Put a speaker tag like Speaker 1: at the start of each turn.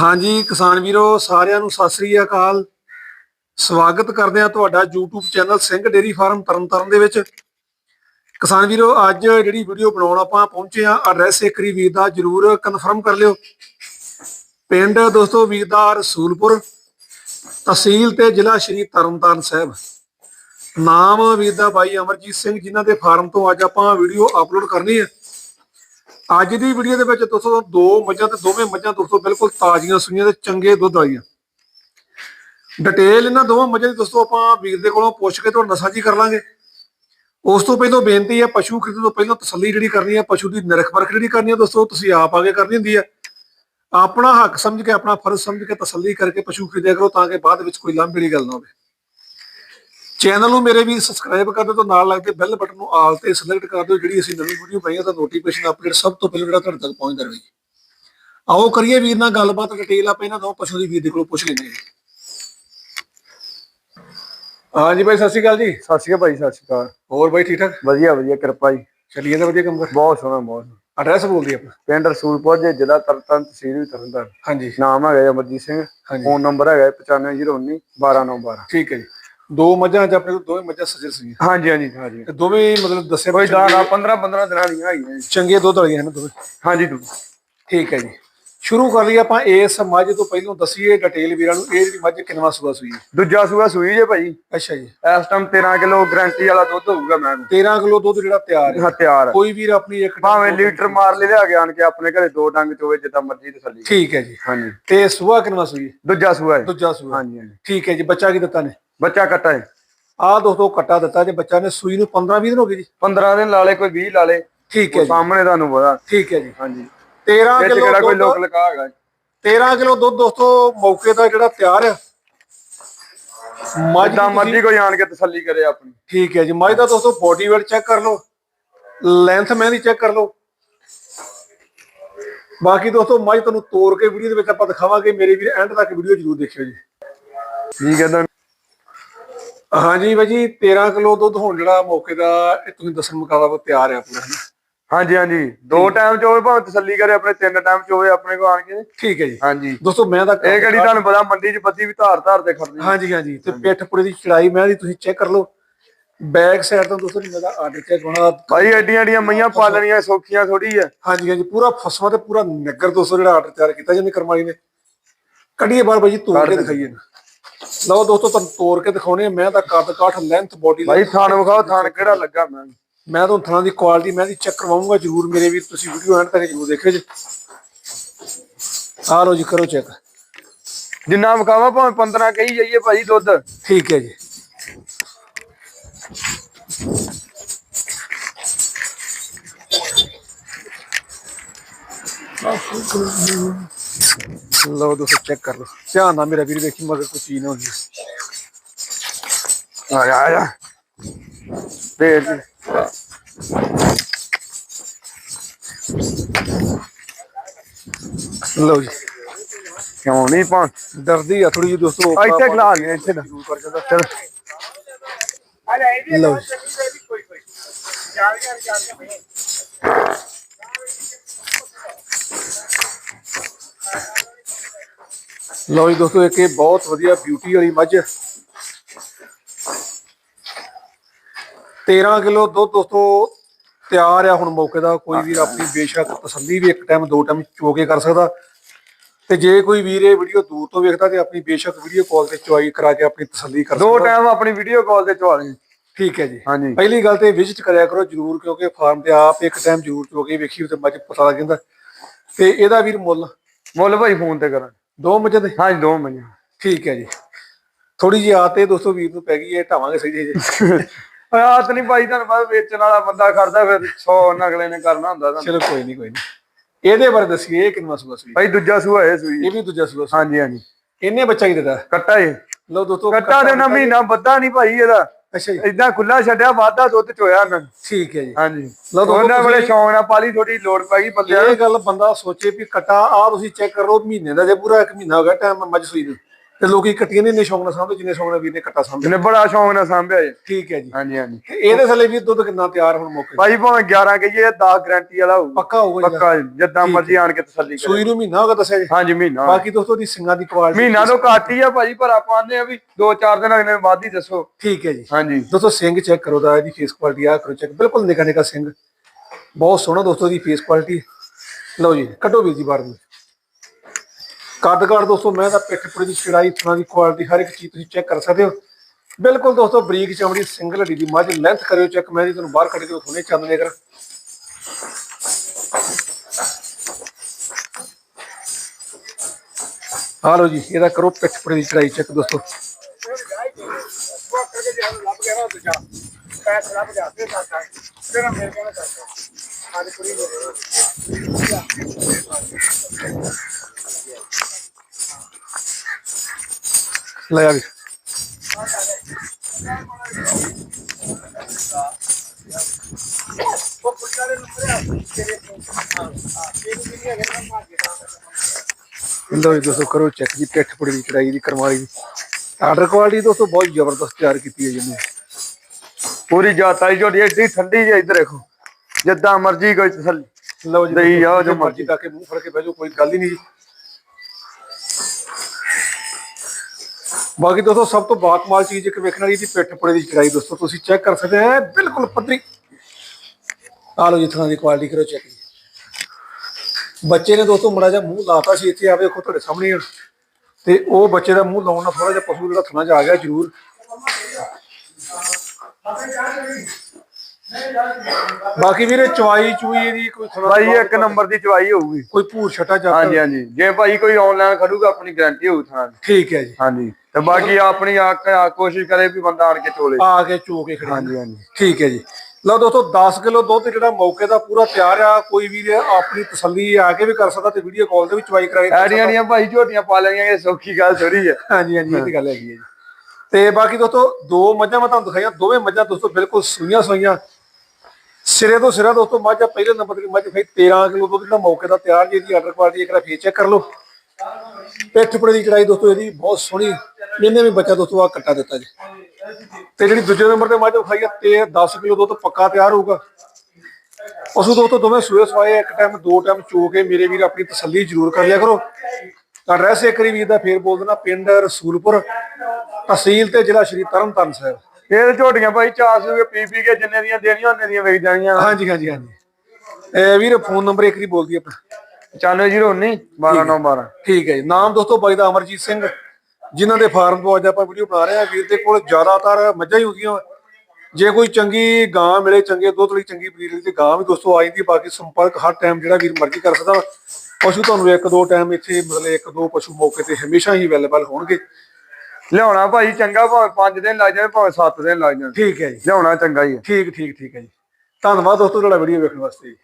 Speaker 1: ਹਾਂਜੀ, ਕਿਸਾਨ ਵੀਰੋ, ਸਾਰਿਆਂ ਨੂੰ ਸਤਿ ਸ੍ਰੀ ਅਕਾਲ। ਸਵਾਗਤ ਕਰਦੇ ਆ ਤੁਹਾਡਾ YouTube channel Singh dairy farm Tarn Taran ਦੇ ਵਿੱਚ। ਕਿਸਾਨ ਵੀਰੋ, ਅੱਜ ਜਿਹੜੀ ਵੀਡੀਓ ਬਣਾਉਣ ਆਪਾਂ ਪਹੁੰਚੇ ਆ ਐਡਰੈਸ ਇੱਕ ਵਾਰੀ ਵੀਰ ਦਾ ਜਰੂਰ ਕਨਫਰਮ ਕਰ ਲਿਓ। ਪਿੰਡ ਦੋਸਤੋ ਵੀਰ ਦਾ ਰਸੂਲਪੁਰ ਤਹਿਸੀਲ ਤੇ ਜ਼ਿਲ੍ਹਾ ਸ਼੍ਰੀ ਤਰਨਤਾਰਨ ਸਾਹਿਬ। ਨਾਮ ਵੀਰ ਦਾ ਬਾਈ ਅਮਰਜੀਤ ਸਿੰਘ, ਜਿਨ੍ਹਾਂ ਦੇ ਫਾਰਮ ਤੋਂ ਅੱਜ ਆਪਾਂ ਵੀਡੀਓ ਅਪਲੋਡ ਕਰਨੀ ਹੈ। ਅੱਜ ਦੀ ਵੀਡੀਓ ਦੇ ਵਿੱਚ ਦੋਸਤੋ ਦੋ ਮੱਝਾਂ ਤੇ ਦੋਵੇਂ ਮੱਝਾਂ ਦੋਸਤੋ ਬਿਲਕੁਲ ਤਾਜ਼ੀਆਂ ਸੁਈਆਂ ਤੇ ਚੰਗੇ ਦੁੱਧ ਵਾਲੀਆਂ ਡਿਟੇਲ ਇਹਨਾਂ ਦੋਵਾਂ ਮੱਝਾਂ ਦੀ ਦੋਸਤੋ ਆਪਾਂ ਵੀਰ ਦੇ ਕੋਲੋਂ ਪੁੱਛ ਕੇ ਤੁਹਾਡੇ ਨਾਲ ਸਾਂਝੀ ਕਰ ਲਾਂਗੇ। ਉਸ ਤੋਂ ਪਹਿਲਾਂ ਬੇਨਤੀ ਹੈ, ਪਸ਼ੂ ਖਰੀਦਣ ਤੋਂ ਪਹਿਲਾਂ ਤਸੱਲੀ ਜਿਹੜੀ ਕਰਨੀ ਹੈ, ਪਸ਼ੂ ਦੀ ਨਿਰਖ ਪਰਖ ਜਿਹੜੀ ਕਰਨੀ ਹੈ ਦੋਸਤੋ, ਤੁਸੀਂ ਆਪ ਆਗੇ ਕਰਨੀ ਹੁੰਦੀ ਹੈ। ਆਪਣਾ ਹੱਕ ਸਮਝ ਕੇ, ਆਪਣਾ ਫਰਜ਼ ਸਮਝ ਕੇ ਤਸੱਲੀ ਕਰਕੇ ਪਸ਼ੂ ਖਰੀਦਿਆ ਕਰੋ ਤਾਂ ਕਿ ਬਾਅਦ ਵਿੱਚ ਕੋਈ ਲਾਂਭੇ ਦੀ ਗੱਲ ਨਾ ਹੋਵੇ। ਚੈਨਲ ਨੂੰ ਮੇਰੇ ਵੀ ਸਬਸਕ੍ਰਾਈਬ ਕਰ ਦਿਓ ਤੇ ਨਾਲ ਲੱਗਦੇ ਬੈਲ ਬਟਨ ਨੂੰ ਆਲ ਤੇ ਸਿਲੈਕਟ ਕਰ ਦਿਓ ਜਿਹੜੀ ਅਸੀਂ ਨਵੀਂ ਵੀਡੀਓ ਪਾਈਏ ਤਾਂ ਨੋਟੀਫਿਕੇਸ਼ਨ ਅਪਡੇਟ ਸਭ ਤੋਂ ਪਹਿਲਾਂ ਜਿਹੜਾ ਤੁਹਾਡੇ ਤੱਕ ਪਹੁੰਚਦਾ ਰਹੇ। ਆਓ ਕਰੀਏ ਵੀਰ ਨਾਲ ਗੱਲਬਾਤ ਡਿਟੇਲ ਆਪਾਂ ਇਹਨਾਂ ਦੋ ਪਸ਼ੂ ਦੀ ਵੀਰ ਦੇ ਕੋਲੋਂ ਪੁੱਛ ਲੈਂਦੇ ਹਾਂ। ਹਾਂਜੀ ਭਾਈ ਸਤਿ ਸ਼੍ਰੀ ਅਕਾਲ ਜੀ।
Speaker 2: ਸਤਿ ਸ਼੍ਰੀ ਅਕਾਲ ਭਾਈ ਸਤਿ ਸ਼੍ਰੀ ਅਕਾਲ।
Speaker 1: ਹੋਰ ਭਾਈ ਠੀਕ ਠਾਕ?
Speaker 2: ਵਧੀਆ ਵਧੀਆ ਕਿਰਪਾ ਜੀ।
Speaker 1: ਚੱਲੀਏ ਤਾਂ ਵਧੀਆ ਕੰਮ ਕਰ।
Speaker 2: ਬਹੁਤ ਸੋਹਣਾ ਬਹੁਤ।
Speaker 1: ਐਡਰੈਸ ਬੋਲਦੀ ਆਪਣਾ।
Speaker 2: ਪਿੰਡ ਰਸੂਲਪੁਰ ਦੇ ਜ਼ਿਲ੍ਹਾ ਤਰਨਤਾਰਨ ਤਹਿਸੀਲ ਵੀ ਤਰਨਤਾਰਨ।
Speaker 1: ਹਾਂਜੀ।
Speaker 2: ਨਾਮ ਹੈਗਾ ਜੀ ਅਮਰਜੀਤ ਸਿੰਘ। ਫੋਨ ਨੰਬਰ ਹੈਗਾ 95019 12912
Speaker 1: ਠੀਕ ਹੈ ਜੀ। ਦੋ ਮੱਝਾਂ ਅੱਜ ਆਪਣੇ ਕੋਲ ਦੋਵੇਂ ਮੱਝਾਂ ਸਜਲ ਸੀ
Speaker 2: ਹਾਂਜੀ ਹਾਂਜੀ ਹਾਂਜੀ।
Speaker 1: ਤੇ ਦੋਵੇਂ ਮਤਲਬ ਦੱਸਿਆ
Speaker 2: ਕੋਈ
Speaker 1: ਵੀ
Speaker 2: 10 15 15 ਦਿਨਾਂ ਦੀਆਂ ਹੈਗੀਆਂ। ਜੀ।
Speaker 1: ਚੰਗੇ ਦੁੱਧ ਵਾਲੀਆਂ ਹਨ ਦੋਵੇਂ।
Speaker 2: ਹਾਂਜੀ
Speaker 1: ਠੀਕ ਹੈ ਜੀ। ਸ਼ੁਰੂ ਕਰ ਲਈਏ ਆਪਾਂ ਇਸ ਮੱਝ ਤੋਂ ਪਹਿਲਾਂ ਦੱਸੀਏ ਡਿਟੇਲ ਵੀਰਾਂ ਨੂੰ ਇਹ ਜਿਹੜੀ ਮੱਝ ਕਿੰਨਵਾ ਸੂਆ ਸੂਈ ਹੈ?
Speaker 2: ਦੂਜਾ ਸੂਆ ਸੂਈ ਜੇ ਭਾਈ।
Speaker 1: ਅੱਛਾ ਜੀ।
Speaker 2: ਇਸ ਟਾਈਮ 13 ਕਿਲੋ ਗਾਰੰਟੀ ਵਾਲਾ ਦੁੱਧ ਹੋਊਗਾ ਮੈਂ
Speaker 1: 13 ਕਿਲੋ ਦੁੱਧ ਜਿਹੜਾ ਤਿਆਰ ਹੈ।
Speaker 2: ਹਾਂ ਤਿਆਰ ਹੈ।
Speaker 1: ਕੋਈ ਵੀਰ ਆਪਣੀ ਇੱਕ
Speaker 2: ਭਾਵੇਂ ਲੀਟਰ ਮਾਰ ਲੈ ਲਿਆ ਕੇ ਆਣ ਕੇ ਆਪਣੇ ਘਰੇ ਦੋ ਡੰਗ ਚੋਵੇ ਜਿੱਦਾਂ ਮਰਜ਼ੀ ਤਸੱਲੀ
Speaker 1: ਠੀਕ ਹੈ ਜੀ।
Speaker 2: ਹਾਂਜੀ।
Speaker 1: ਤੇ ਸੂਆ ਕਿੰਨਵਾ ਸੂਈ?
Speaker 2: ਦੂਜਾ ਸੂਆ ਹੈ।
Speaker 1: ਦੂਜਾ ਸੂਆ।
Speaker 2: ਹਾਂਜੀ ਹਾਂਜੀ।
Speaker 1: ਠੀਕ ਹੈ ਜੀ ਬੱਚਾ ਕੀ ਦਿੱਤਾ ਨੇ?
Speaker 2: ਬੱਚਾ ਕੱਟਾ ਹੈ।
Speaker 1: ਆਹ ਦੋਸਤੋ ਕੱਟਾ ਦਿੱਤਾ ਜੇ ਬੱਚਾ ਨੇ ਸੂਈ ਨੂੰ 15 20 ਦਿਨ ਹੋ ਗਏ ਜੀ।
Speaker 2: 15 ਦਿਨ ਲਾ ਲੇ ਕੋਈ 20 ਲਾ ਲੇ
Speaker 1: ਠੀਕ ਹੈ
Speaker 2: ਸਾਹਮਣੇ ਤੁਹਾਨੂੰ ਪਤਾ।
Speaker 1: ਠੀਕ ਹੈ ਜੀ।
Speaker 2: ਹਾਂਜੀ।
Speaker 1: 13
Speaker 2: ਵਿੱਚ
Speaker 1: ਕਿਲੋ
Speaker 2: ਕਿਹੜਾ ਕੋਈ
Speaker 1: ਦੁੱਧ
Speaker 2: ਲੋਕ ਲਗਾ ਹੈਗਾ
Speaker 1: 13 ਕਿਲੋ ਦੁੱਧ ਦੋਸਤੋ ਮੌਕੇ ਦਾ ਜਿਹੜਾ ਤਿਆਰ ਆ ਮੱਝ
Speaker 2: ਜਿੱਦਾਂ
Speaker 1: ਦੀ
Speaker 2: ਮਰਜ਼ੀ ਕੋਈ ਆਣ ਕੇ ਤਸੱਲੀ ਕਰੇ ਆਪਣੀ।
Speaker 1: ਠੀਕ ਹੈ ਜੀ। ਮੱਝ ਦਾ ਦੋਸਤੋ ਬੋਡੀ ਵੇਟ ਚੈੱਕ ਕਰ ਲਓ। ਲੈਂਥ ਮੈਂ ਦੀ ਚੈੱਕ ਕਰ ਲਓ। ਬਾਕੀ ਦੋਸਤੋ ਮੱਝ ਤੁਹਾਨੂੰ ਤੋੜ ਕੇ ਵੀਡੀਓ ਦੇ ਵਿੱਚ ਆਪਾਂ ਦਿਖਾਵਾਂਗੇ। ਮੇਰੇ ਵੀਰ ਐਂਡ ਤੱਕ ਵੀਡੀਓ ਜ਼ਰੂਰ ਦੇਖਿਓ ਜੀ।
Speaker 2: ਜੀ ਕਹਿੰਦਾ
Speaker 1: ਹਾਂਜੀ ਬਾਈ ਜੀ 13 ਕਿਲੋ ਦੁੱਧ ਹੋਣ ਜਿਹੜਾ ਮੌਕੇ ਦਾ ਇਹ ਤੁਸੀਂ ਦੱਸਣ ਮੁਕਾਬਲਾ ਤਿਆਰ ਹੈ ਆਪਣਾ ਹਨਾ?
Speaker 2: ਹਾਂਜੀ ਹਾਂਜੀ। ਦੋ ਟਾਈਮ ਚ ਹੋਵੇ ਭਾਵੇਂ ਤਸੱਲੀ ਕਰੇ ਆਪਣੇ ਤਿੰਨ ਟਾਈਮ ਚ ਹੋਵੇ ਆਪਣੇ ਕੋ ਆਣ ਕੇ।
Speaker 1: ਠੀਕ ਹੈ ਜੀ।
Speaker 2: ਹਾਂਜੀ।
Speaker 1: ਦੋਸਤੋ ਮੈਂ ਤਾਂ
Speaker 2: ਇਹ ਕਿਹੜੀ ਤੁਹਾਨੂੰ ਪਤਾ ਮੰਡੀ ਚ ਬੱਤੀ ਵੀ ਧਾਰ ਧਾਰ ਤੇ ਖੜਦੀ।
Speaker 1: ਹਾਂਜੀ ਹਾਂਜੀ। ਤੇ ਪਿੱਠ ਪੁੜੇ ਦੀ ਚੜਾਈ ਮੈਂ ਦੀ ਤੁਸੀਂ ਚੈੱਕ ਕਰ ਲਓ। ਬੈਕ ਸਾਈਡ ਤੋਂ ਦੋਸਤੋ ਨਹੀਂ ਦਾ ਆਰਡਰ ਚੈੱਕ ਹੋਣਾ
Speaker 2: ਭਾਈ ਐਡੀਆਂ ਐਡੀਆਂ ਮਈਆਂ ਪਾਲਣੀਆਂ ਸੌਖੀਆਂ ਥੋੜੀ ਆ।
Speaker 1: ਹਾਂਜੀ ਹਾਂਜੀ। ਪੂਰਾ ਫਸਵਾ ਤੇ ਪੂਰਾ ਨਗਰ ਦੋਸਤੋ ਜਿਹੜਾ ਆਰਡਰ ਤਿਆਰ ਕੀਤਾ ਜਾਂਦੇ ਕਰਮਾਲੀ ਨੇ। ਕੱਢੀਏ ਬਾਹਰ ਬਾਈ ਜੀ ਤੋੜ ਕੇ ਦਿਖਾਈਏ। ਲਓ ਦੋਸਤੋ ਤੁਹਾਨੂੰ ਤੋੜ ਕੇ ਦਿਖਾਉਣੇ ਮੈਂ ਤਾਂ ਕੱਦ ਕਾਠ ਲੈਂਥ ਬੋਡੀ
Speaker 2: ਭਾਈ ਥਾਣ ਵਿਖਾਓ ਥਾਣ ਕਿਹੜਾ ਲੱਗਾ ਮੈਂ।
Speaker 1: ਮੈਂ ਤੁਹਾਨੂੰ ਥਣਾ ਦੀ ਕੁਆਲਿਟੀ ਮੈਂ ਦੀ ਚੈੱਕ ਕਰਵਾਉਂਗਾ ਜਰੂਰ ਮੇਰੇ ਵੀਰ ਤੁਸੀਂ ਵੀਡੀਓ ਐਂਡ ਤੱਕ ਜਰੂਰ ਦੇਖਿਓ ਜੀ। ਆ ਲਓ ਜੀ ਕਰੋ ਚੈੱਕ
Speaker 2: ਜਿੰਨਾ ਵਿਖਾਵਾ ਭਾਵੇਂ 15 ਕਹੀ ਜਾਈਏ ਭਾਈ ਦੁੱਧ।
Speaker 1: ਠੀਕ ਹੈ ਜੀ। ਲਓ ਦੋਸਤੋ ਚੈੱਕ ਕਰ ਲਓ। ਧਿਆਨ ਨਾਲ ਮੇਰਾ ਵੀਰ ਵੇਖੀ ਮਗਰ ਕੋਈ ਚੀਜ਼ ਨਾ ਹੁੰਦੀ
Speaker 2: ਆ ਜਾ ਆ ਜਾ। ਜੀ।
Speaker 1: ਲਓ ਜੀ।
Speaker 2: ਕਿਉਂ ਨਹੀਂ ਪਾ
Speaker 1: ਡਰਦੀ ਆ ਥੋੜੀ ਜਿਹੀ ਦੋਸਤੋ
Speaker 2: ਇੱਥੇ ਖਲਾ ਨੇ ਇੱਥੇ ਨਾ ਚਲ
Speaker 1: ਲਓ ਜੀ। ਲਓ ਜੀ ਦੋਸਤੋ ਇੱਕ ਇਹ ਬਹੁਤ ਵਧੀਆ ਬਿਊਟੀ ਵਾਲੀ ਮੱਝ 13 ਕਿਲੋ ਦੁੱਧ ਦੋਸਤੋ ਤਿਆਰ ਆ ਹੁਣ ਮੌਕੇ ਦਾ ਕੋਈ ਵੀਰ ਆਪਣੀ ਬੇਸ਼ੱਕ ਤਸੱਲੀ ਵੀ ਇੱਕ ਟਾਈਮ ਦੋ ਟਾਈਮ ਚੋ ਕੇ ਕਰ ਸਕਦਾ। ਤੇ ਜੇ ਕੋਈ ਵੀਰ ਇਹ ਵੀਡੀਓ ਦੂਰ ਤੋਂ ਵੇਖਦਾ ਤੇ ਆਪਣੀ ਬੇਸ਼ੱਕ ਵੀਡੀਓ ਕਾਲ ਤੇ ਚੁਆਈ ਕਰਾ ਕੇ ਆਪਣੀ ਤਸੱਲੀ ਕਰ
Speaker 2: ਦੋ ਟਾਈਮ ਆਪਣੀ ਵੀਡੀਓ ਕਾਲ ਤੇ ਚਵਾ ਲਈ।
Speaker 1: ਠੀਕ ਹੈ ਜੀ।
Speaker 2: ਹਾਂਜੀ।
Speaker 1: ਪਹਿਲੀ ਗੱਲ ਤੇ ਵਿਜ਼ਿਟ ਕਰਿਆ ਕਰੋ ਜਰੂਰ ਕਿਉਂਕਿ ਫਾਰਮ ਤੇ ਆਪ ਇੱਕ ਟਾਈਮ ਜਰੂਰ ਚੋ ਕੇ ਵੇਖੀ ਤੇ ਮੱਝ ਪਤਾ ਲੱਗ ਜਾਂਦਾ। ਤੇ ਇਹਦਾ ਵੀਰ ਮੁੱਲ?
Speaker 2: ਮੁੱਲ ਭਾਈ ਫੋਨ ਤੇ ਕਰਾਂ।
Speaker 1: ਦੋ ਮੱਝਾਂ ਦੇ?
Speaker 2: ਹਾਂਜੀ ਦੋ ਮਈਆਂ
Speaker 1: ਠੀਕ ਹੈ ਜੀ। ਥੋੜੀ ਜਿਹੀ ਆਤੇ ਦੋਸਤੋ ਵੀਰ ਨੂੰ ਪੈ ਗਈ ਹੈ ਢਾਵਾਂਗੇ ਸਹੀ ਜੀ
Speaker 2: ਆਤ ਨਹੀਂ ਭਾਈ ਤੁਹਾਨੂੰ ਪਤਾ ਵੇਚਣ ਵਾਲਾ ਬੰਦਾ ਕਰਦਾ ਫਿਰ 100 ਅਗਲੇ ਨੇ ਕਰਨਾ ਹੁੰਦਾ ਤੁਹਾਨੂੰ।
Speaker 1: ਚਲੋ ਕੋਈ ਨਹੀਂ ਕੋਈ ਨਹੀਂ। ਇਹਦੇ ਬਾਰੇ ਦੱਸੀਏ ਇਹ ਕਿੰਨਾ ਸੂਆ ਸੂਈ
Speaker 2: ਭਾਈ ਦੂਜਾ ਸੂਆ ਇਹ ਸੂਈ
Speaker 1: ਇਹ ਵੀ ਦੂਜਾ ਸੂਆ।
Speaker 2: ਹਾਂਜੀ ਹਾਂਜੀ।
Speaker 1: ਇਹਨੇ ਬੱਚਾ ਹੀ ਦਿੱਤਾ?
Speaker 2: ਕੱਟਾ ਇਹ
Speaker 1: ਲਓ ਦੋਸਤੋ
Speaker 2: ਕੱਟਾ ਦੇ ਨਾ ਮਹੀਨਾ ਬੱਦਾ ਨਹੀਂ ਭਾਈ ਇਹਦਾ।
Speaker 1: ਅੱਛਾ ਜੀ।
Speaker 2: ਇਦਾਂ ਖੁੱਲਾ ਛੱਡਿਆ ਵਾਧਾ ਦੁੱਧ ਚੋਇਆ ਇਹਨਾਂ ਨੇ।
Speaker 1: ਠੀਕ ਹੈ ਜੀ।
Speaker 2: ਹਾਂਜੀ।
Speaker 1: ਲਓ ਦੋਸਤੋ
Speaker 2: ਉਹਨਾਂ ਬੜੇ
Speaker 1: ਤੁਸੀਂ-
Speaker 2: ਸ਼ੌਂਕ ਨਾਲ ਪਾਲੀ ਥੋੜੀ ਲੋੜ ਪੈ ਗਈ ਬੰਦਿਆਂ ਨੂੰ।
Speaker 1: ਇਹ ਗੱਲ ਬੰਦਾ ਸੋਚੇ ਵੀ ਕਟਾ ਆ ਤੁਸੀਂ ਚੈੱਕ ਕਰੋ ਮਹੀਨੇ ਦਾ ਜੇ ਪੂਰਾ ਇੱਕ ਮਹੀਨਾ ਹੋ ਗਿਆ ਟਾਈਮ ਮੱਝ ਸੂਈ ਨੂੰ। ਤੇ ਲੋਕੀ ਕੱਟੀਆਂ ਨਹੀਂ ਇੰਨੇ ਸ਼ੌਂਕ ਨਾਲ ਸਾਂਭਦੇ ਜਿੰਨੇ ਸ਼ੌਂਕ ਨਾਲ ਵੀਰ ਨੇ ਕੱਟਾ ਸਾਂਭਿਆ।
Speaker 2: ਇਹਨੇ ਬੜਾ ਸ਼ੌਂਕ ਨਾਲ ਸਾਂਭਿਆ ਜੀ।
Speaker 1: ਠੀਕ ਹੈ ਜੀ।
Speaker 2: ਹਾਂਜੀ ਹਾਂਜੀ।
Speaker 1: ਇਹਦੇ ਥੱਲੇ ਵੀ ਦੁੱਧ ਕਿੰਨਾ ਤਿਆਰ ਹੁਣ ਮੌਕੇ?
Speaker 2: ਭਾਈ ਭਾਵੇਂ 11 ਕਹੀਏ 10 ਗਾਰੰਟੀ ਵਾਲਾ ਹੋਊ।
Speaker 1: ਪੱਕਾ ਹੋਊਗਾ
Speaker 2: ਪੱਕਾ ਜਿੱਦਾਂ ਮਰਜ਼ੀ ਆਣ ਕੇ ਤਸੱਲੀ ਕਰੇ।
Speaker 1: ਸੂਈ ਨੂੰ ਮਹੀਨਾ ਹੋਗਾ ਦੱਸਿਆ ਜੀ।
Speaker 2: ਹਾਂਜੀ ਮਹੀਨਾ
Speaker 1: ਬਾਕੀ ਦੋਸਤੋ ਦੀ ਸਿੰਘਾਂ ਦੀ ਕੁਆਲਿਟੀ
Speaker 2: ਮਹੀਨਾ ਤੋਂ ਘੱਟ ਹੀ ਆ ਭਾਜੀ ਪਰ ਆਪਾਂ ਆਨੇ ਆ ਵੀ 2-4 ਦਿਨ ਅਗਲੇ ਬਾਅਦ ਹੀ ਦੱਸੋ।
Speaker 1: ਠੀਕ ਹੈ ਜੀ।
Speaker 2: ਹਾਂਜੀ।
Speaker 1: ਦੋਸਤੋ ਸਿੰਘ ਚੈੱਕ ਕਰੋ ਦਾ ਇਹਦੀ ਫੇਸ ਕੁਆਲਿਟੀ ਆ ਕਰੋ ਚੈੱਕ ਬਿਲਕੁਲ ਨਿਕਾ ਨਿਕਾ ਸਿੰਘ। ਬਹੁਤ ਸੋਹਣਾ ਦੋਸਤੋ ਦੀ ਫੇਸ ਕੁਆਲਿਟੀ ਲਓ ਜੀ ਕੱਢੋ ਵੀਰ ਜੀ ਬਾਹਰ ਨੂੰ। ਕੱਦ ਕਾਠ ਦੋਸਤੋ, ਮੈਂ ਤਾਂ ਪਿੱਠ ਦੀ ਚੜਾਈ, ਥਣਾ ਦੀ ਕੁਆਲਿਟੀ ਹਰ ਇੱਕ ਚੀਜ਼ ਤੁਸੀਂ ਚੈੱਕ ਕਰ ਸਕਦੇ ਹੋ। ਬਿਲਕੁਲ ਦੋਸਤੋ, ਬਰੀਕ ਚਮੜੀ ਸਿੰਗਲ ਹੱਡੀ ਦੀ ਮੱਝ ਲੈਂਥ ਕਰਿਓ ਚੈੱਕ ਮੈਂ ਜੀ ਤੁਹਾਨੂੰ ਬਾਹਰ ਕੱਢ ਕੇ ਚੰਦ ਚਾਹੁੰਦੇ ਅਗਰ ਆ ਲਓ ਜੀ, ਇਹਦਾ ਕਰੋ ਪਿੱਠ ਪੁੜੀ ਦੀ ਚੜਾਈ ਚੈੱਕ ਦੋਸਤੋ ਲੈ ਆ ਵੀ ਲੋ ਜੀ ਦੋਸਤੋ। ਕਰੋ ਚੈੱਕ ਜੀ ਪਿੱਠ ਪੁੜੀ ਦੀ ਚੜਾਈ ਦੀ ਕਰਮਾਲੀ ਦੀ ਆਰਡਰ ਕੁਆਲਿਟੀ ਦੋਸਤੋ ਬਹੁਤ ਜ਼ਬਰਦਸਤ ਤਿਆਰ ਕੀਤੀ ਹੈ ਜੀ ਇਹਨੇ
Speaker 2: ਪੂਰੀ ਜਾਤਾਈ ਝੋਟੀ ਏਡੀ ਠੰਡੀ ਜੀ ਇੱਧਰ ਦੇਖੋ ਜਿੱਦਾਂ ਮਰਜ਼ੀ ਕੋਈ ਤਸੱਲੀ
Speaker 1: ਲਓ ਜੀ
Speaker 2: ਦਈ
Speaker 1: ਦੋਸਤੋ,
Speaker 2: ਜਾਓ ਜੋ
Speaker 1: ਜਿੱਥੇ ਮਰਜ਼ੀ ਲਾ ਕੇ ਮੂੰਹ ਫੜ ਕੇ ਬਹਿ ਜਾਓ ਕੋਈ ਗੱਲ ਹੀ ਨਹੀਂ ਜੀ ਬਾਕੀ ਦੋਸਤੋ ਸਭ ਤੋਂ ਬਾਕਮਾਲ ਚੀਜ਼ ਇੱਕ ਵੇਖਣ ਵਾਲੀ ਦੀ ਪਿੱਠ ਪੁੜੇ ਦੀ ਚੜਾਈ ਦੋਸਤੋ ਤੁਸੀਂ ਚੈੱਕ ਕਰ ਸਕਦੇ ਹੋ। ਬਿਲਕੁਲ ਪੱਧਰੀ। ਆ ਲਓ ਜੀ ਥਾਂ ਦੀ ਕੁਆਲਿਟੀ ਕਰੋ ਚੈੱਕ ਜੀ। ਬੱਚੇ ਨੇ ਦੋਸਤੋ ਮੜਾ ਜਿਹਾ ਮੂੰਹ ਲਾਤਾ ਸੀ ਇੱਥੇ ਆ ਵੇਖੋ ਤੁਹਾਡੇ ਸਾਹਮਣੇ ਆ। ਤੇ ਉਹ ਬੱਚੇ ਦਾ ਮੂੰਹ ਲਾਉਣ ਨਾਲ ਥੋੜਾ ਜਿਹਾ ਪਸ਼ੂ ਜਿਹੜਾ ਥਣਾ ਚ ਆ ਗਿਆ ਜ਼ਰੂਰ। ਬਾਕੀ ਵੀਰੇ ਚਵਾਈ ਚੂਈ ਇਹਦੀ ਕੋਈ
Speaker 2: ਭਾਈ ਇੱਕ ਨੰਬਰ ਦੀ ਚਵਾਈ ਹੋਊਗੀ।
Speaker 1: ਕੋਈ ਭੂਰ ਛਟਾ ਜਾ
Speaker 2: ਹਾਂਜੀ ਹਾਂਜੀ। ਜੇ ਭਾਈ ਕੋਈ ਆਨਲਾਈਨ ਖੜੂਗਾ ਆਪਣੀ ਗਾਰੰਟੀ ਹੋਊ ਥਾਂ ਦੀ।
Speaker 1: ਠੀਕ ਹੈ ਜੀ।
Speaker 2: ਹਾਂਜੀ। ਤੇ ਬਾਕੀ ਆਪਣੀ ਆ ਆ ਕੋਸ਼ਿਸ਼ ਕਰੇ ਵੀ ਬੰਦਾ ਆਣ ਕੇ ਚੋਲੇ।
Speaker 1: ਆ ਕੇ ਚੋ ਕੇ ਖੜੇ।
Speaker 2: ਹਾਂਜੀ ਹਾਂਜੀ।
Speaker 1: ਠੀਕ ਹੈ ਜੀ। ਲਓ ਦੋਸਤੋ 10 ਕਿਲੋ ਦੁੱਧ ਜਿਹੜਾ ਮੌਕੇ ਦਾ ਪੂਰਾ ਤਿਆਰ ਆ ਕੋਈ ਵੀ ਆਪਣੀ ਤਸੱਲੀ ਆ ਕੇ ਵੀ ਕਰ ਸਕਦਾ ਤੇ ਵੀਡੀਓ ਕਾਲ ਤੇ ਵੀ ਚਵਾਈ ਕਰਾਏ
Speaker 2: ਐਡੀਆਂ ਦੀਆਂ ਭਾਈ ਝੋਟੀਆਂ ਪਾ ਲੈਣੀਆਂ ਇਹ ਸੌਖੀ ਗੱਲ ਥੋੜੀ ਹੈ।
Speaker 1: ਹਾਂਜੀ ਹਾਂਜੀ ਇਹ ਤੇ ਗੱਲ ਹੈਗੀ ਹੈ ਜੀ। ਤੇ ਬਾਕੀ ਦੋਸਤੋ ਦੋ ਮੱਝਾਂ ਮੈਂ ਤੁਹਾਨੂੰ ਦਿਖਾਈਆਂ ਦੋਵੇਂ ਮੱਝਾਂ ਦੋਸਤੋ ਬਿਲਕੁਲ ਸੂਈਆਂ ਸੂਈਆਂ। ਸਿਰੇ ਤੋਂ ਸਿਰਾ ਦੋਸਤੋ ਮੱਝ ਪਹਿਲੇ ਨੰਬਰ ਦੀ ਮੱਝ ਫਿਰ 13 ਕਿਲੋ ਦੁੱਧ ਜਿਹੜਾ ਮੌਕੇ ਦਾ ਤਿਆਰ ਜੀ ਇਹਦੀ ਆਰਡਰ ਕੁਆਲਿਟੀ ਇੱਕ ਵਾਰ ਫੇਰ ਚੈੱਕ ਕਰ ਲਓ। ਪਿੱਠ ਪੁੜੇ ਦੀ ਚੜਾਈ ਦੋਸਤੋ ਇਹਦੀ ਬਹੁਤ ਸੋਹਣੀ ਇਹਨੇ ਵੀ ਬੱਚਾ ਦੋਸਤੋ ਆ ਕੱਟਾ ਦਿੱਤਾ ਜੀ। ਤੇ ਜਿਹੜੀ ਦੂਜੇ ਨੰਬਰ ਤੇ ਮੱਝ ਵਿਖਾਈ ਆ ਤੇ 10 ਕਿਲੋ ਦੁੱਧ ਪੱਕਾ ਤਿਆਰ ਹੋਊਗਾ। ਪਸ਼ੂ ਦੋਸਤੋ ਦੋਵੇਂ ਸੂਏ ਸਵਾਏ ਇੱਕ ਟਾਈਮ ਦੋ ਟਾਈਮ ਚੋ ਕੇ ਮੇਰੇ ਵੀਰ ਆਪਣੀ ਤਸੱਲੀ ਜ਼ਰੂਰ ਕਰ ਲਿਆ ਕਰੋ। ਤਾਂ ਐਡਰੈਸ ਇੱਕ ਵਾਰੀ ਵੀਰ ਦਾ ਫੇਰ ਬੋਲ ਦੇਣਾ ਪਿੰਡ ਰਸੂਲਪੁਰ ਤਹਿਸੀਲ ਤੇ ਜ਼ਿਲ੍ਹਾ ਸ਼੍ਰੀ ਤਰਨਤਾਰਨ ਸਾਹਿਬ।
Speaker 2: ਇਹ ਝੋਟੀਆਂ ਭਾਈ ਚਾਰ ਸੌ ਪੀ ਪੀ ਕੇ ਜਿੰਨੇ ਦੀਆਂ ਦੇਣੀਆਂ ਉਹਨੇ ਦੀਆਂ ਜਾਣੀਆਂ
Speaker 1: ਹਾਂਜੀ ਹਾਂਜੀ ਹਾਂਜੀ। ਇਹ ਵੀਰ ਫੋਨ ਨੰਬਰ ਇੱਕ ਵਾਰੀ ਬੋਲ ਦੀ ਆਪਣਾ।
Speaker 2: 9519 12912
Speaker 1: ਠੀਕ ਹੈ। ਜੀ। ਨਾਮ ਦੋਸਤੋ ਬਾਈ ਦਾ ਅਮਰਜੀਤ ਸਿੰਘ। ਜਿਨ੍ਹਾਂ ਦੇ ਫਾਰਮ ਤੋਂ ਅੱਜ ਆਪਾਂ ਵੀਡੀਓ ਬਣਾ ਰਹੇ ਹਾਂ। ਵੀਰ ਦੇ ਕੋਲ ਜ਼ਿਆਦਾਤਰ ਮੱਝਾਂ ਹੀ ਹੁੰਦੀਆਂ। ਜੇ ਕੋਈ ਚੰਗੀ ਗਾਂ ਮਿਲੇ ਚੰਗੇ ਦੁੱਧ ਲਈ ਚੰਗੀ ਬਰੀਡ ਦੀ ਤੇ ਗਾਂ ਵੀ ਦੋਸਤੋ ਆ ਜਾਂਦੀ ਬਾਕੀ ਸੰਪਰਕ ਹਰ ਟਾਈਮ ਜਿਹੜਾ ਵੀਰ ਮਰਜ਼ੀ ਕਰ ਸਕਦਾ। ਪਸ਼ੂ ਤੁਹਾਨੂੰ ਇੱਕ ਦੋ ਟਾਈਮ ਇੱਥੇ ਮਤਲਬ ਇੱਕ ਦੋ ਪਸ਼ੂ ਮੌਕੇ ਤੇ ਹਮੇਸ਼ਾ ਹੀ ਅਵੇਲੇਬਲ ਹੋਣਗੇ।
Speaker 2: ਲਿਆਉਣਾ ਭਾਈ ਚੰਗਾ ਭਾਵੇਂ 5 ਦਿਨ ਲੱਗ ਜਾਣ ਭਾਵੇਂ 7 ਦਿਨ ਲੱਗ ਜਾਣ।
Speaker 1: ਠੀਕ ਹੈ ਜੀ।
Speaker 2: ਲਿਆਉਣਾ ਚੰਗਾ ਹੀ ਹੈ।
Speaker 1: ਠੀਕ ਠੀਕ ਠੀਕ ਹੈ ਜੀ। ਧੰਨਵਾਦ ਦੋਸਤੋ ਤੁਹਾਡਾ ਵੀਡੀਓ ਵੇਖਣ ਵਾਸਤੇ।